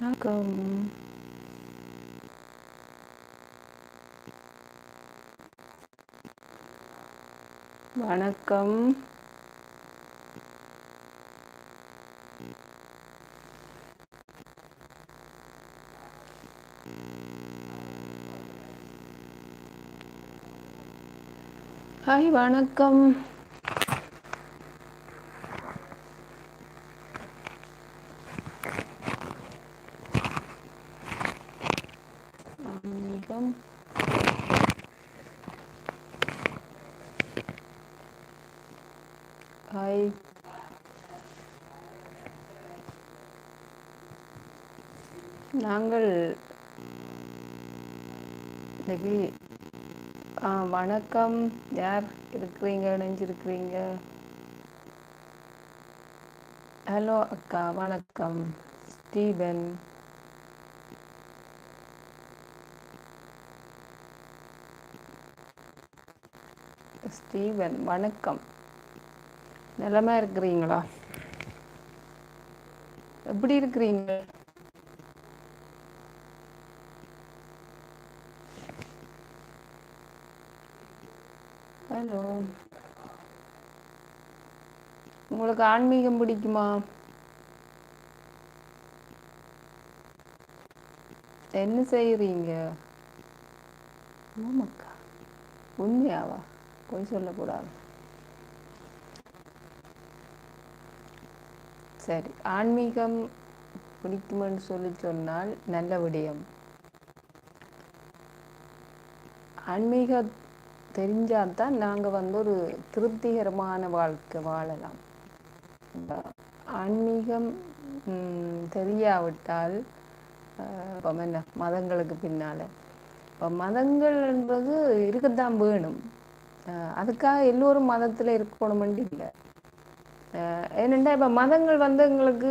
வணக்கம் வணக்கம் ஹாய் வணக்கம் வணக்கம் ஹாய் நாங்கள் இன்னைக்கு வணக்கம். யார் இருக்கிறீங்க? இணைஞ்சிருக்கிறீங்க? ஹலோ அக்கா வணக்கம். ஸ்டீபன் ஸ்டீவன் வணக்கம். நலமா இருக்கிறீங்களா? எப்படி இருக்கிறீங்க? ஹலோ. உங்களுக்கு ஆன்மீகம் பிடிக்குமா? என்ன செய்யறீங்க ஆமாக்கா உண்மையாவா? பொய் சொல்லக்கூடாது. சரி ஆன்மீகம் பிடிக்குமென்னு சொல்லி சொன்னால் நல்ல விடயம். ஆன்மீகம் தெரிஞ்சாதான் நாங்கள் வந்து ஒரு திருப்திகரமான வாழ்க்கை வாழலாம். ஆன்மீகம் தெரியாவிட்டால் இப்போ என்ன? மதங்களுக்கு பின்னால. இப்போ மதங்கள் என்பது இருக்கத்தான் வேணும். அதுக்காக எல்லோரும் மதத்தில் இருக்கணும்னு இல்லை. ஏனெண்டா இப்போ மதங்கள் வந்து எங்களுக்கு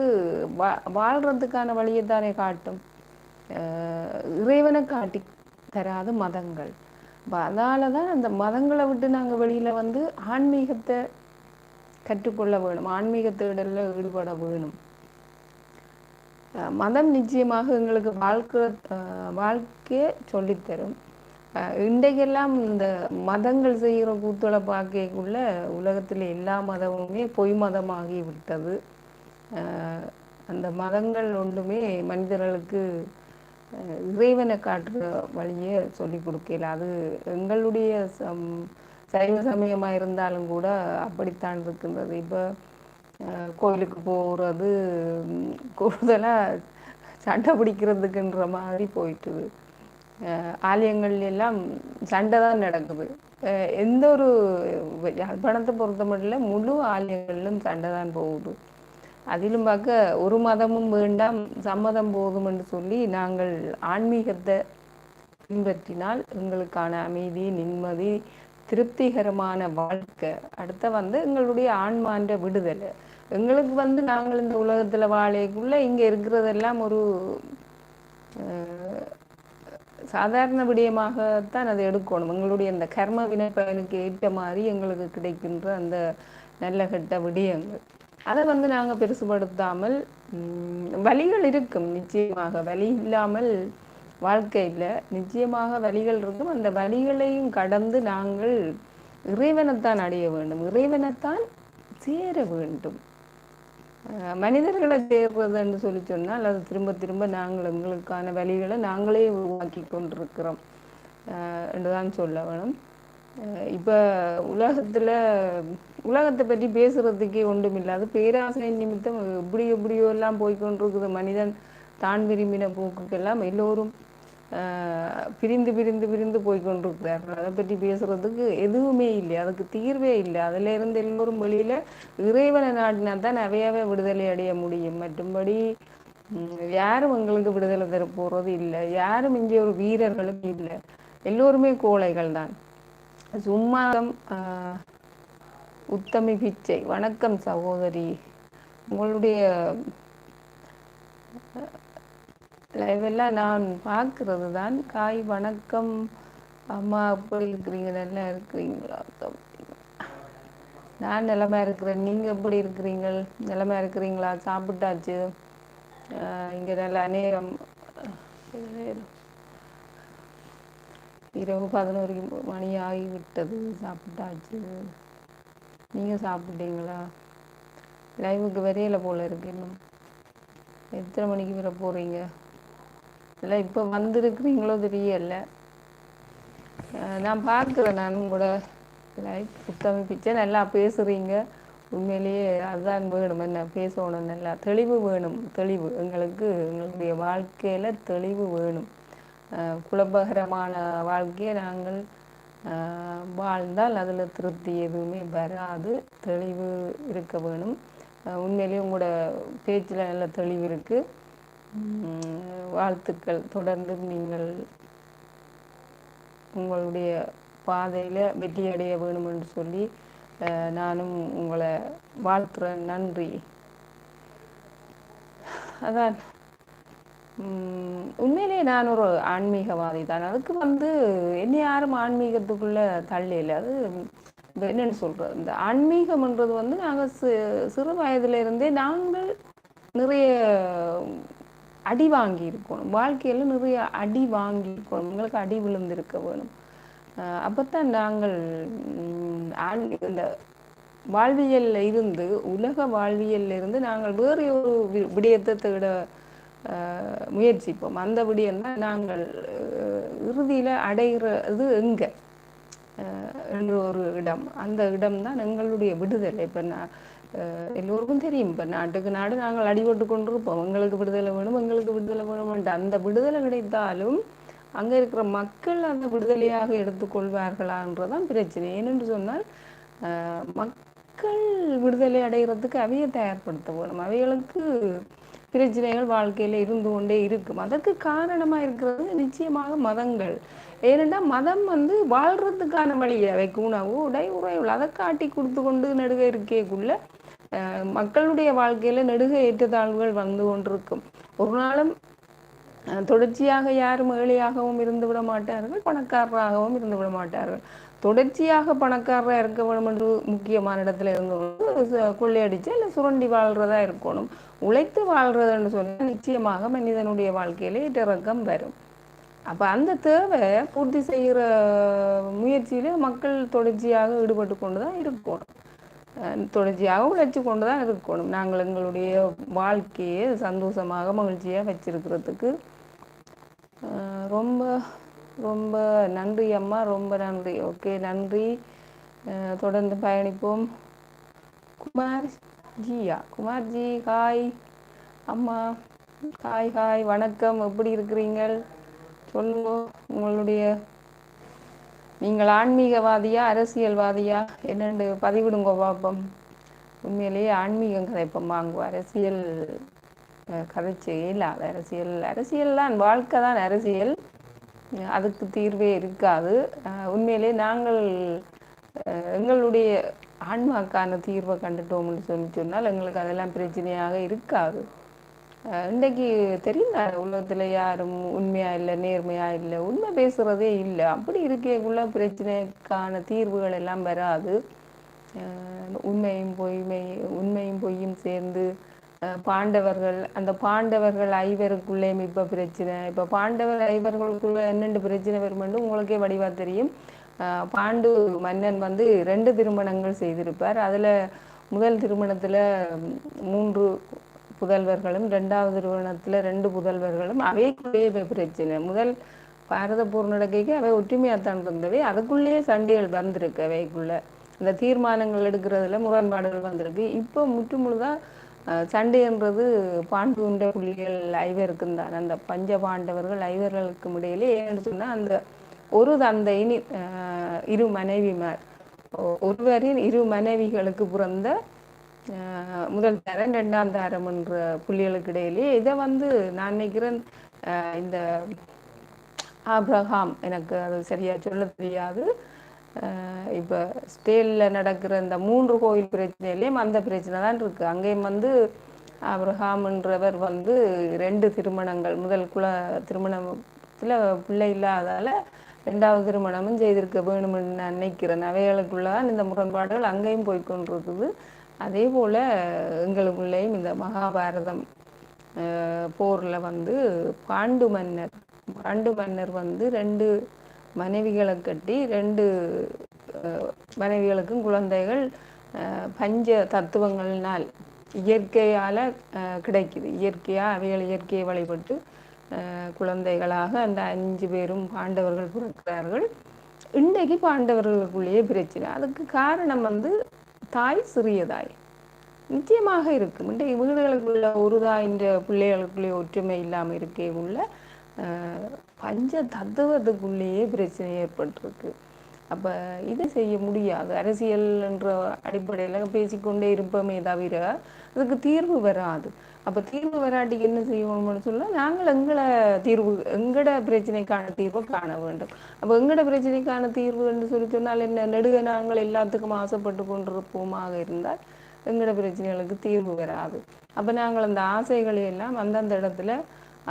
வா வாழ்கிறதுக்கான வழியை தானே காட்டும். இறைவனை காட்டி தராது மதங்கள். அப்போ தான் அந்த மதங்களை விட்டு நாங்கள் வெளியில் வந்து ஆன்மீகத்தை கற்றுக்கொள்ள வேணும். ஆன்மீக தேடலில் ஈடுபட வேணும். மதம் நிச்சயமாக எங்களுக்கு வாழ்க்கை அஹ் வாழ்க்கையை சொல்லித்தரும். இன்றைக்கெல்லாம் இந்த மதங்கள் செய்கிற கூத்துகளை பார்க்கக்குள்ள உலகத்தில் எல்லா மதமுமே பொய் மதமாகி விட்டது. அந்த மதங்கள் ஒன்றுமே மனிதர்களுக்கு இறைவனை காட்டுற வழியை சொல்லி கொடுக்கல. அது எங்களுடைய சம் சைவ சமயமாக இருந்தாலும் கூட அப்படித்தான் இருக்கின்றது. இப்போ கோயிலுக்கு போகிறது கூடுதலாக சண்டை பிடிக்கிறதுக்குன்ற மாதிரி போயிட்டுது. ஆலயங்கள் ஆலயங்கள்ல எல்லாம் சண்டை தான் நடக்குது. எந்த ஒரு யாழ்ப்பாணத்தை பொறுத்த மட்டும் முழு ஆலயங்களிலும் சண்டை தான் போகுது. அதிலும் பார்க்க ஒரு மதமும் வேண்டாம் சம்மதம் போதும் என்று சொல்லி நாங்கள் ஆன்மீகத்தை பின்பற்றினால் எங்களுக்கான அமைதி நிம்மதி திருப்திகரமான வாழ்க்கை. அடுத்த வந்து எங்களுடைய ஆன்மான்ற விடுதலை. எங்களுக்கு வந்து நாங்கள் இந்த உலகத்தில் வாழைக்குள்ள இங்கே இருக்கிறதெல்லாம் ஒரு சாதாரண விடயமாகத்தான் அதை எடுக்கணும். எங்களுடைய அந்த கர்ம வினைப்பயனுக்கு ஏற்ற மாதிரி எங்களுக்கு கிடைக்கின்ற அந்த நல்ல கெட்ட விடயங்கள். அதை வந்து நாங்கள் பெருசுபடுத்தாமல் வழிகள் வலிகள் இருக்கும் நிச்சயமாக. வலி இல்லாமல் வாழ்க்கையில் நிச்சயமாக வலிகள் இருக்கும். அந்த வலிகளையும் கடந்து நாங்கள் இறைவனைத்தான் அடைய வேண்டும். இறைவனைத்தான் சேர வேண்டும். மனிதர்களை மனிதர்களை சேர்றதுன்னு சொல்லி சொன்னால் அது திரும்ப திரும்ப நாங்கள் எங்களுக்கான வழிகளை நாங்களே உருவாக்கி கொண்டிருக்கிறோம். என்றுதான் சொல்ல வேணும். இப்போ உலகத்தில் உலகத்தை பற்றி பேசுறதுக்கே ஒன்றும் இல்லாது பேராசை நிமித்தம் எப்படி எப்படியோ எல்லாம் போய்கொண்டிருக்குது மனிதன் தான் விரும்பின போக்குக்கெல்லாம் எல்லோரும் பிரிந்து பிரிந்து பிரிந்து போய் கொண்டிருக்கிறார்கள் அதை பற்றி பேசுறதுக்கு எதுவுமே இல்லை. அதுக்கு தீர்வே இல்லை. அதுல இருந்து எல்லோரும் வெளியில இறைவனை நாடினா தான் அவையாவே விடுதலை அடைய முடியும். மற்றும்படி உம், யாரும் எங்களுக்கு விடுதலை தர போறது இல்லை. யாரும் இங்கே ஒரு வீரர்களும் இல்லை. எல்லோருமே கோழைகள் தான். சும்மா ஆஹ் உத்தமி பிச்சை. வணக்கம் சகோதரி. உங்களுடைய லைவெல்லாம் நான் பார்க்கறது தான் காய் வணக்கம். அம்மா எப்படி இருக்கிறீங்க நல்லா இருக்கிறீங்களா நான் நிலமா இருக்கிறேன். நீங்க எப்படி இருக்கிறீங்க நிலமா இருக்கிறீங்களா? சாப்பிட்டாச்சு. இங்கே நல்ல அநேகம் இரவு பதினோரு மணி ஆகிவிட்டது. சாப்பிட்டாச்சு. நீங்கள் சாப்பிட்டீங்களா? லைவுக்கு வரையில போல இருக்கு இன்னும். எத்தனை மணிக்கு வர போகிறீங்க இல்லை இப்போ வந்திருக்கிறீங்களோ தெரியல. நான் பார்க்குறேன் நான் கூட லைவ் புத்தமைப்பிச்சை நல்லா பேசுகிறீங்க உண்மையிலேயே அதுதான் வேணும் என்ன பேசணும் நல்லா. தெளிவு வேணும் தெளிவு. எங்களுக்கு எங்களுடைய வாழ்க்கையில் தெளிவு வேணும். குழப்பகரமான வாழ்க்கையை நாங்கள் வாழ்ந்தால் அதில் திருப்தி எதுவுமே வராது. தெளிவு இருக்க வேணும். உண்மையிலேயே உங்களோட பேச்சில் நல்ல தெளிவு இருக்குது வாழ்த்துக்கள். தொடர்ந்து நீங்கள் உங்களுடைய பாதையில் வெற்றியடைய அடைய சொல்லி அஹ், நானும் உங்களை வாழ்த்துறேன். நன்றி. அதான். உம், உண்மையிலேயே நான் ஒரு ஆன்மீகவாதி தான். அதுக்கு வந்து என்ன யாரும் ஆன்மீகத்துக்குள்ள தள்ளல அது என்னன்னு சொல்றது? இந்த ஆன்மீகம்ன்றது வந்து நாங்கள் சி சிறு வயதுல இருந்தே நாங்கள் நிறைய அடி வாங்கியிருக்கணும் வாழ்க்கையில் வாழ்க்கையில நிறைய அடி வாங்கியிருக்கணும் உங்களுக்கு எங்களுக்கு அடி விழுந்திருக்க வேணும். அஹ் அப்பத்தான் நாங்கள் இந்த வாழ்வியல்ல இருந்து உலக வாழ்வியல்ல இருந்து நாங்கள் வேறு ஒரு விடயத்தை தேட முயற்சிப்போம். அந்த விடயம் தான் நாங்கள் இறுதியில் அடைகிறது எங்க? அஹ், என்ற ஒரு இடம். அந்த இடம் தான் எங்களுடைய விடுதலை. இப்போ நான் எல்லோருக்கும் தெரியும் இப்போ நாட்டுக்கு நாடு நாங்கள் அடிபட்டு கொண்டிருப்போம் எங்களுக்கு விடுதலை வேணும் எங்களுக்கு விடுதலை வேணும்ன்ட்டு அந்த விடுதலை கிடைத்தாலும் அங்கே இருக்கிற மக்கள் அந்த விடுதலையாக எடுத்துக்கொள்வார்களான்றதான் பிரச்சனை ஏனென்று சொன்னால் மக்கள் விடுதலை அடைகிறதுக்கு அவையை தயார்படுத்த வேணும் அவைகளுக்கு பிரச்சனைகள் வாழ்க்கையில இருந்து கொண்டே இருக்கும் அதற்கு காரணமா இருக்கிறது நிச்சயமாக மதங்கள் ஏனென்றால் மதம் வந்து வாழ்றதுக்கான வழி அவைக்கு உணவு உடை உறையுள் அதை காட்டி கொடுத்து கொண்டு நடுக இருக்கேக்குள்ள மக்களுடைய வாழ்க்கையில நெடுக ஏற்றத்தாழ்வுகள் வந்து கொண்டிருக்கும். ஒரு நாளும் தொடர்ச்சியாக யாரும் ஏழையாகவும் இருந்து விட மாட்டார்கள் பணக்காரராகவும் இருந்து விட மாட்டார்கள். தொடர்ச்சியாக பணக்காரராக இருக்க வேண்டும் என்று முக்கியமான இடத்துல இருந்து கொள்ளையடிச்சு இல்லை சுரண்டி வாழ்றதா இருக்கணும். உழைத்து வாழ்றதுன்னு சொன்னால் நிச்சயமாக மனிதனுடைய வாழ்க்கையில இறக்கம் வரும். அப்ப அந்த தேவை பூர்த்தி செய்கிற முயற்சியில மக்கள் தொடர்ச்சியாக ஈடுபட்டு கொண்டு தான் இருக்கணும். தொடர்ச்சியாக உழைச்சி கொண்டு தான் இருக்கணும். நாங்கள் எங்களுடைய வாழ்க்கையை சந்தோஷமாக மகிழ்ச்சியாக வச்சிருக்கிறதுக்கு ரொம்ப ரொம்ப நன்றி அம்மா ரொம்ப நன்றி. ஓகே நன்றி. தொடர்ந்து பயணிப்போம். குமார் ஜியா குமார் ஜி ஹாய். அம்மா ஹாய் ஹாய். வணக்கம். எப்படி இருக்கிறீங்கள்? சொல்லுங்க. உங்களுடைய நீங்கள் ஆன்மீகவாதியா அரசியல்வாதியா? என்னென்று பதிவிடுங்க பாப்போம். உண்மையிலேயே ஆன்மீகம் கதைப்போம். வாங்க அரசியல் கதைச்சு இல்லாத அரசியல். அரசியல் தான். வாழ்க்கை தான் அரசியல். அதுக்கு தீர்வே இருக்காது. உண்மையிலே நாங்கள் எங்களுடைய ஆன்மாக்கான தீர்வை கண்டுட்டோம்னு சொல்லி சொன்னால் எங்களுக்கு அதெல்லாம் பிரச்சனையாக இருக்காது. இன்றைக்கு தெரியும் உலகத்துல யாரும் உண்மையா இல்லை நேர்மையா இல்லை? உண்மை பேசுறதே இல்லை. அப்படி இருக்கக்குள்ள பிரச்சனைக்கான தீர்வுகள் எல்லாம் வராது. உண்மையும் பொய்மை உண்மையும் பொய்யும் சேர்ந்து பாண்டவர்கள் அந்த பாண்டவர்கள் ஐவருக்குள்ளேயும் இப்ப பிரச்சனை. இப்ப பாண்டவர் ஐவர்களுக்குள்ள என்னென்று பிரச்சனை வருமென்று உங்களுக்கே வடிவா தெரியும். பாண்டு மன்னன் வந்து ரெண்டு திருமணங்கள் செய்திருப்பார். அதுல முதல் திருமணத்துல மூன்று புதல்வர்களும் ரெண்டாவது நிறுவனத்தில் ரெண்டு புதல்வர்களும் அவைக்குள்ளேயே பிரச்சனை. முதல் பாரத பூர்ணடக்கைக்கு அவை ஒற்றுமையாத்தான் இருந்தவை. அதுக்குள்ளேயே சண்டைகள் வந்திருக்கு அவைக்குள்ள. இந்த தீர்மானங்கள் எடுக்கிறதுல முரண்பாடுகள் வந்திருக்கு. இப்போ முற்று முழுதாக அஹ், சண்டைன்றது பாண்டுண்ட புள்ளிகள் ஐவருக்கும் தான். அந்த பஞ்ச பாண்டவர்கள் ஐவர்களுக்கும் இடையிலே ஏன்னு சொன்னா அந்த ஒரு தந்தையின் இரு மனைவிமார். ஒ- ஒருவரின் இரு மனைவிகளுக்கு பிறந்த முதல் தரம் ரெண்டாம் தரம் என்ற புள்ளிகளுக்கு இடையிலே இதை வந்து நான் நினைக்கிறேன் இந்த ஆப்ரஹாம் எனக்கு அது சரியா சொல்ல தெரியாது. இப்போ ஸ்டேலில் நடக்கிற இந்த மூன்று கோயில் பிரச்சனையிலையும் அந்த பிரச்சனை தான் இருக்கு. அங்கேயும் வந்து ஆபிரகாம்ன்றவர் வந்து ரெண்டு திருமணங்கள் முதல் குல திருமணத்தில் பிள்ளை இல்லாதால ரெண்டாவது திருமணமும் செய்திருக்க வேணும்னு நான் நினைக்கிறேன். அவைகளுக்குள்ளதான் இந்த முரண்பாடுகள் அங்கேயும் போய்கொண்டிருக்குது அதே போல் எங்களுக்குள்ளேயும் இந்த மகாபாரதம் போரில் வந்து பாண்டு மன்னர் பாண்டு மன்னர் வந்து ரெண்டு மனைவிகளை கட்டி ரெண்டு மனைவிகளுக்கும் குழந்தைகள் பஞ்ச தத்துவங்கள்னால் இயற்கையால் கிடைக்குது. இயற்கையாக அவைகள் இயற்கையை வழிபட்டு குழந்தைகளாக அந்த அஞ்சு பேரும் பாண்டவர்கள் பிறக்கிறார்கள். இன்றைக்கு பாண்டவர்களுக்குள்ளேயே பிரச்சனை. அதுக்கு காரணம் வந்து தாய் சிறியதாய் நிச்சயமாக இருக்கும். இன்றைக்கு வீடுகளுக்குள்ள ஒரு தாயின்ற பிள்ளைகளுக்குள்ளே ஒற்றுமை இல்லாமல் இருக்கே உள்ள பஞ்ச தத்துவத்துக்குள்ளேயே பிரச்சனை ஏற்பட்டிருக்கு. அப்போ இது செய்ய முடியாது. அரசியல் என்ற அடிப்படையில் பேசிக்கொண்டே இருப்போமே தவிர அதுக்கு தீர்வு வராது. அப்போ தீர்வு வராட்டிக்கு என்ன செய்யணும்னு சொன்னால் நாங்கள் எங்களை தீர்வு எங்களோட பிரச்சனைக்கான தீர்வை காண வேண்டும். அப்போ எங்களோட பிரச்சனைக்கான தீர்வு என்று சொல்லி சொன்னால் என்ன? நெடுக நாங்கள் எல்லாத்துக்கும் ஆசைப்பட்டு கொண்டிருப்போமாக இருந்தால் எங்களோட பிரச்சனைகளுக்கு தீர்வு வராது. அப்போ நாங்கள் அந்த ஆசைகளை எல்லாம் அந்தந்த இடத்துல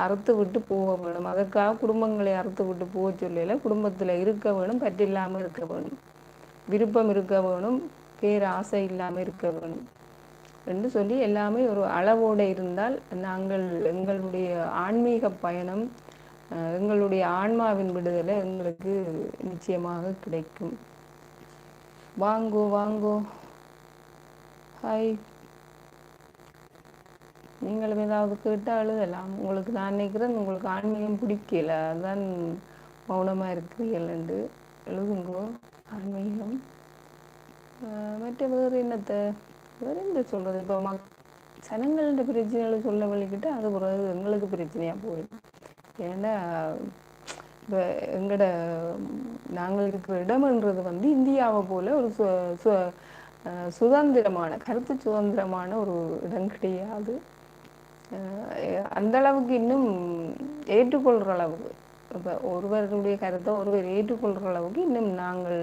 அறுத்து விட்டு போக வேணும். அதற்காக குடும்பங்களை அறுத்து விட்டு போக சொல்லல. குடும்பத்தில் இருக்க வேணும் பற்றில்லாமல் இருக்க வேணும். விருப்பம் இருக்க வேணும் பேர் ஆசை இல்லாமல் இருக்க வேணும் என்று சொல்லி எல்லாமே ஒரு அளவோடு இருந்தால் நாங்கள் எங்களுடைய ஆன்மீக பயணம் எங்களுடைய ஆன்மாவின் விடுதலை எங்களுக்கு நிச்சயமாக கிடைக்கும். வாங்கோ வாங்கோ. ஹாய் நீங்களும் ஏதாவது கேட்டால் அழுதலாம். உங்களுக்கு நான் நினைக்கிறேன் உங்களுக்கு ஆன்மீகம் பிடிக்கல. அதுதான் மௌனமாக இருக்கிறீர்கள் எழுதுங்கோ. ஆன்மீகம். மற்ற வேறு என்னத்தை? வேறு என்ன சொல்கிறது இப்போ மக் சனங்கள்ன்ற பிரச்சனைகளை சொல்ல வழிக்கிட்டு அது பிறகு எங்களுக்கு பிரச்சனையாக போயிடும். ஏன்னா இப்போ எங்களோட நாங்கள் இருக்கிற இடம்ன்றது வந்து இந்தியாவை போல் ஒரு சு சுதந்திரமான கருத்து சுதந்திரமான ஒரு இடம் கிடையாது. அந்த அளவுக்கு இன்னும் ஏற்றுக்கொள்கிற அளவுக்கு இப்போ ஒருவர்களுடைய கருத்தை ஒருவர் ஏற்றுக்கொள்கிற அளவுக்கு இன்னும் நாங்கள்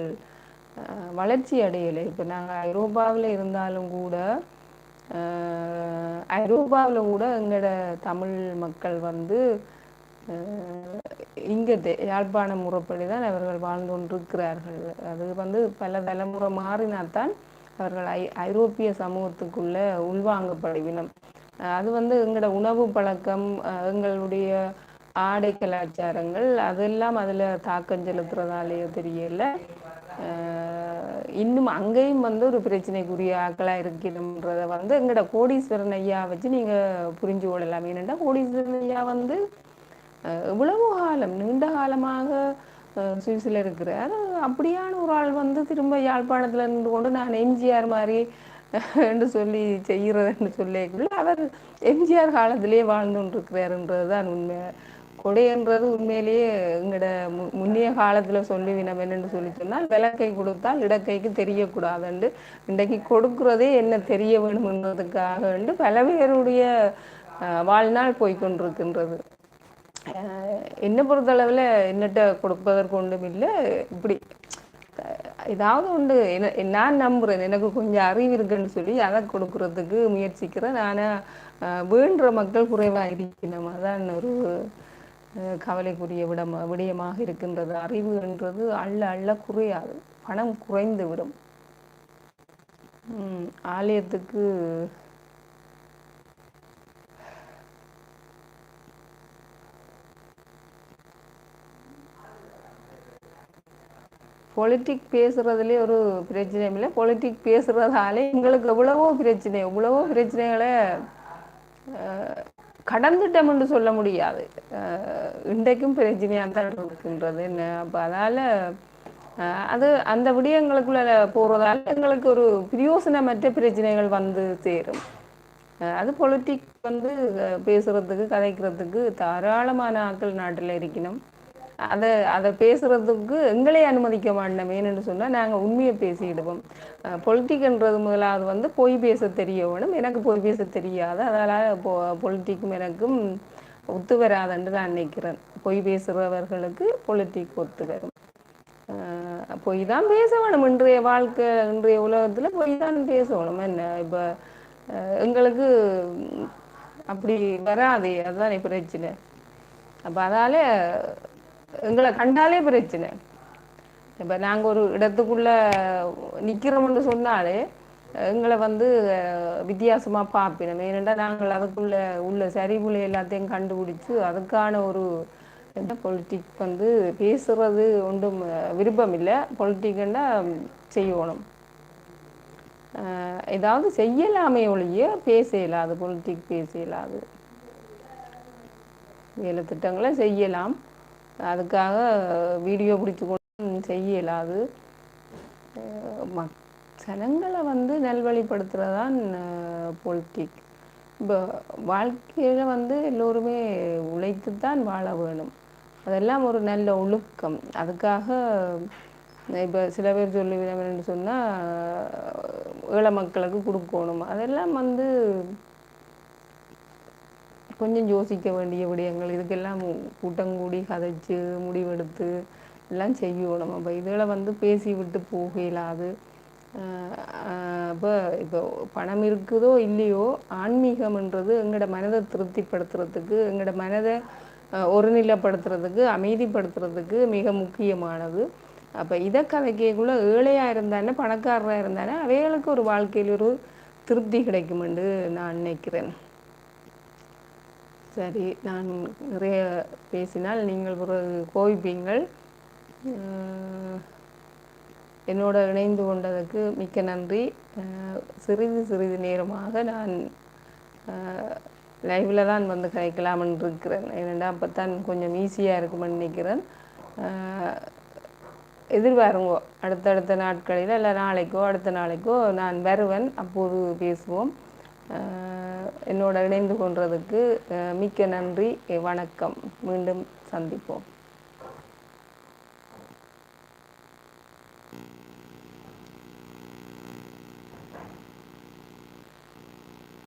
வளர்ச்சி அடையலை. இப்போ நாங்கள் ஐரோப்பாவில் இருந்தாலும் கூட ஐரோப்பாவில் கூட எங்களோட தமிழ் மக்கள் வந்து இங்கே யாழ்ப்பாண முறைப்படி தான் அவர்கள் வாழ்ந்து கொண்டிருக்கிறார்கள் அது வந்து பல தலைமுறை மாறினால்தான் அவர்கள் ஐ ஐரோப்பிய சமூகத்துக்குள்ளே உள்வாங்கப்படுவினம். அது வந்து எங்களோட உணவு பழக்கம் எங்களுடைய ஆடை கலாச்சாரங்கள் அதெல்லாம் அதில் தாக்கம் செலுத்துறதாலேயோ தெரியல. இன்னும் அங்கேயும் வந்து ஒரு பிரச்சனைக்குரிய ஆக்களாக இருக்கணுன்றதை வந்து எங்களோட கோடீஸ்வரன் ஐயா வச்சு நீங்கள் புரிஞ்சு கொள்ளலாம். ஏனென்றா கோடீஸ்வரன் ஐயா வந்து இவ்வளவு காலம் நீண்ட காலமாக சுவிஸில் இருக்கிறார். அப்படியான ஒரு ஆள் வந்து திரும்ப யாழ்ப்பாணத்தில் இருந்து கொண்டு நான் எம்ஜிஆர் மாதிரி என்று சொல்லி செய்கிறதுன்னு சொல்லிக்குள்ள அவர் எம்ஜிஆர் காலத்திலேயே வாழ்ந்து கொண்டிருக்கிறாருன்றது தான் உண்மை. கொடைன்றது உண்மையிலேயே எங்களோட மு முன்னைய காலத்தில் சொல்லி என்னென்னு சொல்லி சொன்னால் விளக்கை கொடுத்தால் இடக்கைக்கு தெரியக்கூடாதுண்டு இன்றைக்கு கொடுக்குறதே என்ன தெரிய வேணும்ன்றதுக்காக பல பேருடைய வாழ்நாள் போய்கொண்டிருக்கின்றது என்னை பொறுத்தளவில் என்னட்ட கொடுப்பதற்கு ஒன்றும் இல்லை இப்படி ஏதாவது உண்டு என்ன நான் நம்புகிறேன் எனக்கு கொஞ்சம் அறிவு இருக்குன்னு சொல்லி அதை கொடுக்கறதுக்கு முயற்சிக்கிறேன். ஆனால் வேண்டுற மக்கள் குறைவாக இருக்கணும் அதான் ஒரு கவலைக்குரிய விடம் விடயமாக இருக்கின்றது. அறிவுன்றது அள்ள அள்ள குறையாது. பணம் குறைந்து விடும் ஆலயத்துக்கு பொலிட்டிக் பேசுறதுலேயே ஒரு பிரச்சனையும் இல்லை. பொலிட்டிக் பேசுறதாலே எங்களுக்கு எவ்வளவோ பிரச்சனை எவ்வளவோ பிரச்சனைகளை கடந்துட்டோம்னு சொல்ல முடியாது. இன்றைக்கும் பிரச்சனையாக தான் இருக்கின்றது என்ன? அப்போ அதால் அது அந்த விடயங்களுக்குள்ள போகிறதால எங்களுக்கு ஒரு பிரயோசனமற்ற பிரச்சனைகள் வந்து சேரும். அது பொலிட்டிக் வந்து பேசுறதுக்கு கதைக்கிறதுக்கு தாராளமான ஆக்கள் நாட்டில் இருக்கணும் அதை அதை பேசுறதுக்கு எங்களே அனுமதிக்க மாட்டோம் ஏன்னு சொன்னால் நாங்கள் உண்மையை பேசிடுவோம். பொலிட்டிக்ன்றது முதலாவது வந்து பொய் பேச தெரிய வேணும் எனக்கு பொய் பேச தெரியாது. அதனால் பொ பொலிட்டிக்கும் எனக்கும் ஒத்து வராதுன்னு நான் நினைக்கிறேன். பொய் பேசுகிறவர்களுக்கு பொலிட்டிக் ஒத்து வரும். பொய் தான் பேச வேணும் இன்றைய வாழ்க்கை இன்றைய உலகத்தில் பொய் தான் பேசணும் என்ன இப்போ எங்களுக்கு அப்படி வராது. அதுதான் பிரச்சனை. அப்போ அதால் எங்களை கண்டாலே பிரச்சனை. இப்போ நாங்கள் ஒரு இடத்துக்குள்ள நிற்கிறோம்னு சொன்னாலே எங்களை வந்து வித்தியாசமாக பார்ப்பினோம். ஏனெண்டா நாங்கள் அதுக்குள்ள உள்ள சரிவுல எல்லாத்தையும் கண்டுபிடிச்சு அதுக்கான ஒரு பொலிட்டிக் வந்து பேசுறது ஒன்றும் விருப்பம் இல்லை பொலிட்டிக்னா செய்யணும். ஏதாவது செய்யலாமே ஒழிய பேச இயலாது. பொலிட்டிக் பேச இயலாது. வேலை திட்டங்களை செய்யலாம். அதுக்காக வீடியோ பிடிச்சி கொண்டு செய்ய இயலாது மக் ஜனங்களை வந்து நல்வழிப்படுத்துறதான் பொலிட்டிக் இப்போ வாழ்க்கையில் வந்து எல்லோருமே உழைத்து தான் வாழ வேணும். அதெல்லாம் ஒரு நல்ல ஒழுக்கம். அதுக்காக இப்போ சில பேர் சொல்லுவேன் சொன்னால் ஏழை மக்களுக்கு கொடுக்கணும். அதெல்லாம் வந்து கொஞ்சம் யோசிக்க வேண்டிய விடயங்கள். இதுக்கெல்லாம் கூட்டம் கூடி கதைச்சு முடிவெடுத்து எல்லாம் செய்யணும் அப்போ இதில் வந்து பேசி விட்டு போக இல்லாது இப்போ இப்போ பணம் இருக்குதோ இல்லையோ ஆன்மீகம்ன்றது எங்களோட மனதை திருப்திப்படுத்துறதுக்கு எங்களோட மனதை ஒருநிலைப்படுத்துறதுக்கு அமைதிப்படுத்துறதுக்கு மிக முக்கியமானது. அப்போ இதை கதைக்கக்குள்ள ஏழையாக இருந்தானே பணக்காரராக இருந்தானே அவைகளுக்கு ஒரு வாழ்க்கையில் ஒரு திருப்தி கிடைக்குமென்று நான் நினைக்கிறேன். சரி நான் நிறைய பேசினால் நீங்கள் பிறகு கோவிப்பீங்கள் என்னோட இணைந்து கொண்டதற்கு மிக்க நன்றி. சிறிது சிறிது நேரமாக நான் லைவில் தான் வந்து கதைக்கலாம்னு இருக்கிறேன் ஏனெண்டா அப்போ தான் கொஞ்சம் ஈஸியாக இருக்கும்னு நினைக்கிறேன். எதிர்பாருங்கோ அடுத்தடுத்த நாட்களில் இல்லை நாளைக்கோ அடுத்த நாளைக்கோ நான் வருவேன். அப்போது பேசுவோம். என்னோட இணைந்து கொண்டதுக்கு மிக்க நன்றி. வணக்கம். மீண்டும் சந்திப்போம்.